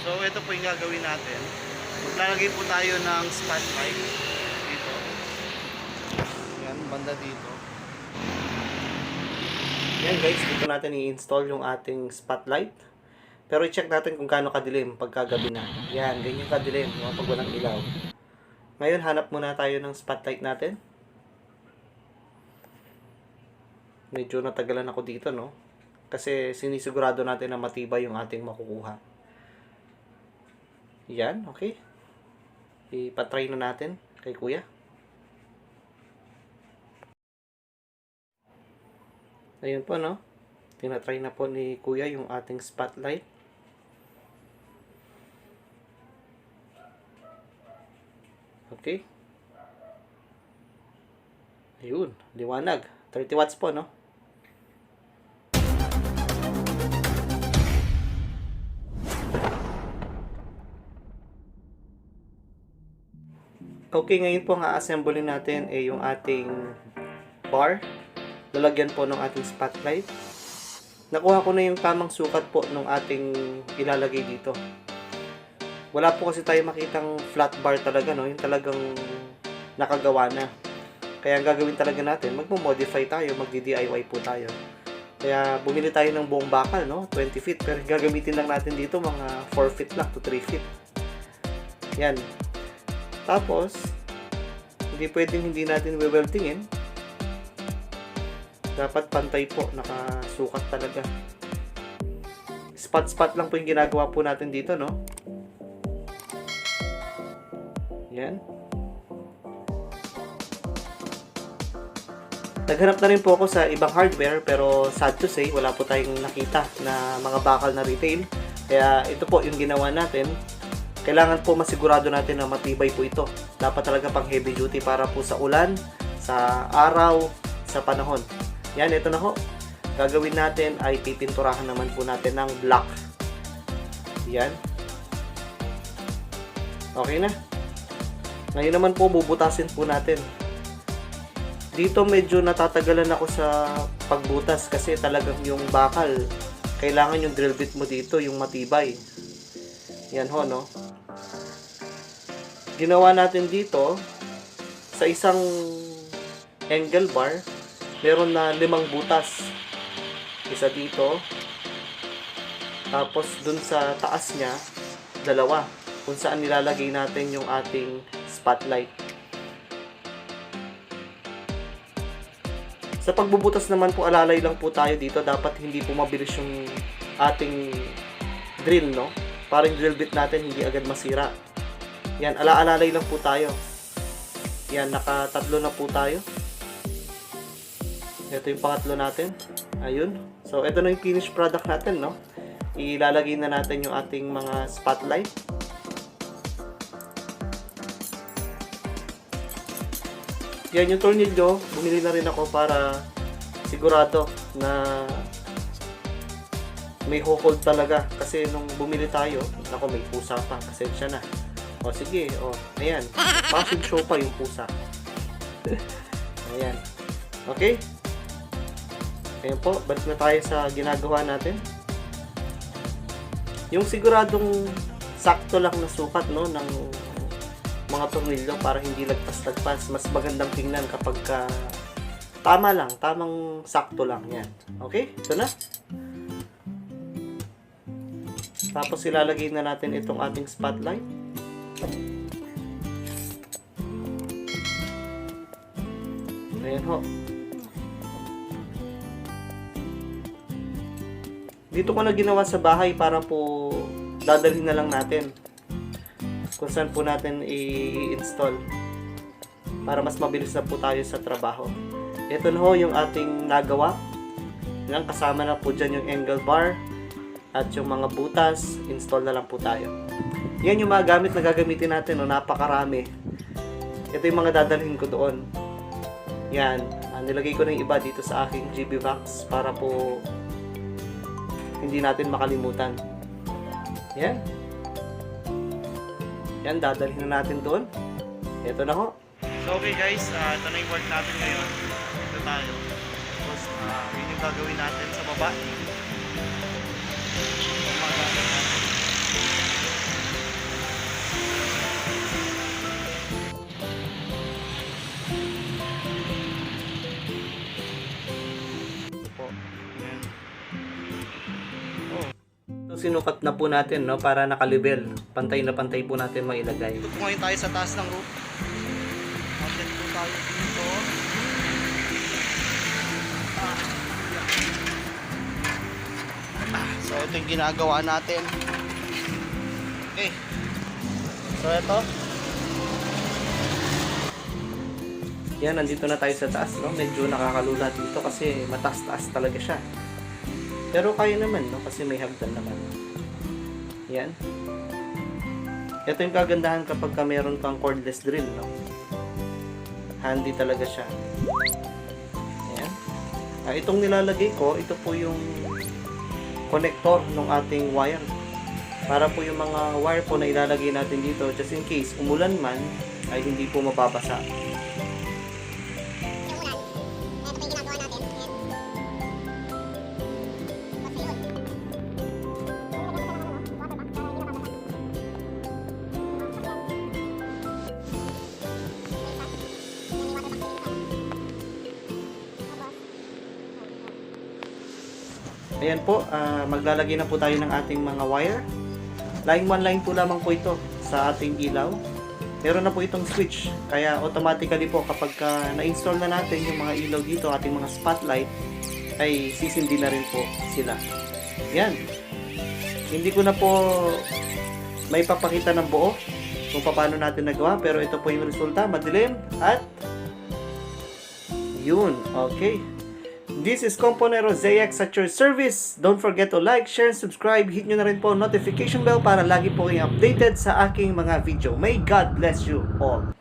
So, ito po yung gagawin natin. Maglalagay po tayo ng spotlight dito. Yan, banda dito. Yan guys, dito natin i-install yung ating spotlight. Pero i-check natin kung gaano kadilim pagkagabi na. Yan, ganyan kadilim, yung pag walang ilaw. Ngayon, hanap muna tayo ng spotlight natin. Medyo natagalan ako dito, no? Kasi sinisigurado natin na matibay yung ating makukuha. Yan, okay. Ipatry na natin kay kuya. Ayun po, no? Tinatry na po ni kuya yung ating spotlight. Okay. Ayun, liwanag. 30 watts po, no? Okay, ngayon po ang a-assemble natin ay yung ating bar. Lalagyan po ng ating spotlight. Nakuha ko na yung tamang sukat po ng ating ilalagay dito. Wala po kasi tayo makitang flat bar talaga, no? Yung talagang nakagawa na. Kaya ang gagawin talaga natin, magmo-modify tayo, magdi-DIY po tayo. Kaya bumili tayo ng buong bakal, no? 20 feet. Pero gagamitin lang natin dito mga 4 feet lang to 3 feet. Yan. Tapos, hindi pwedeng hindi natin weweldingin. Dapat pantay po, nakasukat talaga. Spot-spot lang po yung ginagawa po natin dito, no? Yan. Naghanap na rin po ako sa ibang hardware pero sad to say, wala po tayong nakita na mga bakal na retail. Kaya ito po yung ginawa natin. Kailangan po masigurado natin na matibay po ito. Dapat talaga pang heavy duty para po sa ulan, sa araw, sa panahon. Yan, ito na ho. Gagawin natin ay pipinturahan naman po natin ng black. Yan. Okay na. Ngayon naman po bubutasin po natin. Dito medyo natatagalan ako sa pagbutas kasi talagang yung bakal, kailangan yung drill bit mo dito, yung matibay. Yan ho, no? Ginawa natin dito, sa isang angle bar, meron na limang butas. Isa dito, tapos dun sa taas niya, dalawa. Kung saan nilalagay natin yung ating spotlight. Sa pagbubutas naman po, alalay lang po tayo dito. Dapat hindi po mabilis yung ating drill, no? Para yung drill bit natin hindi agad masira. Yan, ala-alalay lang po tayo. Yan, nakatatlo na po tayo. Ito yung pangatlo natin. Ayun. So, ito na yung finished product natin, no? Ilalagay na natin yung ating mga spotlight. Yan yung tornilyo, bumili na rin ako para sigurado na may hold talaga. Kasi nung bumili tayo, ako may pusa pa, pasensya na. O sige, o, ayan. Fashion show pa yung pusa. ayan. Okay? Ayan po, balik na tayo sa ginagawa natin. Yung siguradong sakto lang na sukat no ng mga tornilyo para hindi lagpas-lagpas. Mas magandang tingnan kapag ka tama lang, tamang sakto lang yan. Okay? Ito na. Tapos ilalagay na natin itong ating spotlight. Ayan ho. Dito ko na ginawa sa bahay para po dadalhin na lang natin kung saan po natin i-install para mas mabilis na po tayo sa trabaho. Ito na ho yung ating nagawa. Yan, kasama na po dyan yung angle bar at yung mga butas. Install na lang po tayo. Yan yung mga gamit na gagamitin natin. No? Napakarami. Ito yung mga dadalhin ko doon. Yan. Ah, nilagay ko na yung iba dito sa aking GB Vax para po hindi natin makalimutan. Yan. Yan, dadalhin na natin doon. Ito na ho. So, okay guys, uh, ito na yung work natin ngayon. Ito tayo. Tapos, uh, yun yung gagawin natin sa baba. Sinukat na po natin, no, para nakalibel. Pantay na pantay po natin mailagay. Ito po ngayon tayo sa taas ng roof. Atin po tayo dito. Ah, so ito yung ginagawa natin. Okay. So ito. Yan, nandito na tayo sa taas, no? Medyo nakakalula dito kasi mataas-taas talaga siya. Pero kaya naman, no? Kasi may hagdan naman. Yan. Ito yung kagandahan kapag ka meron kang cordless drill, no? Handy talaga siya. Yan. Ah, itong nilalagay ko, ito po yung connector ng ating wire. Para po yung mga wire po na ilalagay natin dito, just in case umulan man, ay hindi po mababasa. Ayan po, ah, maglalagay na po tayo ng ating mga wire. Line 1 line 2 lamang po ito sa ating ilaw. Meron na po itong switch, kaya automatically po kapag ka na-install na natin yung mga ilaw dito, ating mga spotlight, ay sisindi na rin po sila. Yan. Hindi ko na po may papakita ng buo kung paano natin nagawa, pero ito po yung resulta, madilim at yun, okay. This is Componero ZX at your service. Don't forget to like, share, and subscribe. Hit nyo na rin po notification bell para lagi po kayong updated sa aking mga video. May God bless you all.